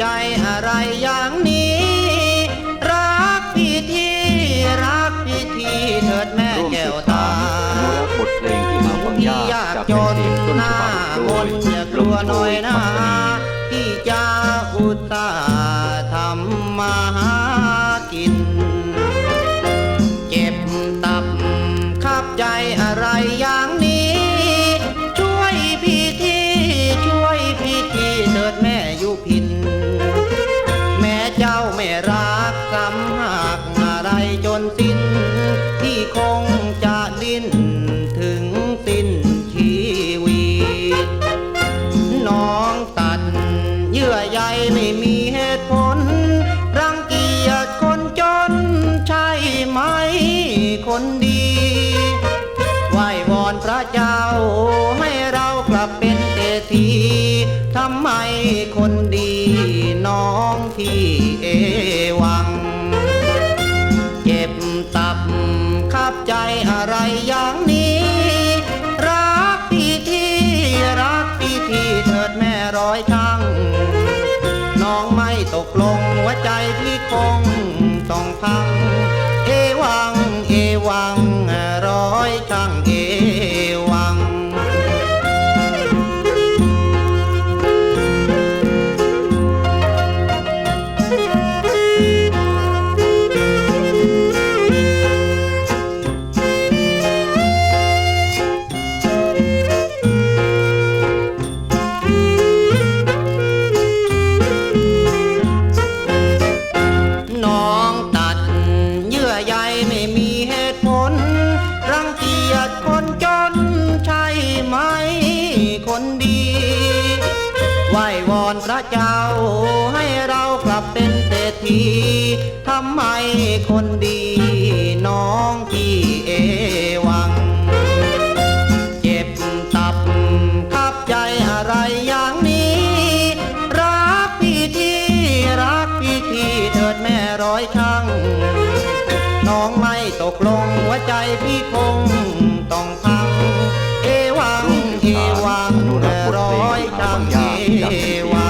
ใจอะไรอย่างนี้ รักพี่ที่รักพี่ที่เถิดแม่ร่วมแก้สืวบตาสานอนุรักษ์บทเพลงที่มาฟังยากยากจากจแผ่นนเสียงต้นหฉน้าบับโดมยนอย่ากลัวหน่อยนะที่จะอุตส่าห์ทำมาหากิน เจ็บตับขับใจอะไรอย่างนี้ อะไรจนสิ้น ที่คงจะดิ้นถึงสิ้นชีวิต น้องตัดเยื่อใยไม่มีเหตุผล รังเกียจคนจนใช่ไหมคนดีไหว้วอนพระเจ้าให้เรากลับเป็นเศรษฐี บใจอะไรอย่างนี้ รักพี่ที่รักพี่ที่เถิดแม่ร้อยช่างน้องไม่ตกลงหัวใจพี่คงต้องพัง เอวังเอวังร้อยช่างเอ ใยไม่มีเหตุผล รังเกียจคนจนใช่ไหมคนดี ไหว้วอนพระเจ้าให้เรากลับเป็นเศรษฐีทำไมคนดีน้องที่เอวัง เจ็บตับขับใจอะไรอย่างนี้ รักพี่ที่รักพี่ที่เถิดแม่ร้อยช่าง องไม่ตกลงหัวใจพี่คงต้องพัง เอวังเอวังร้อยจังเอวัง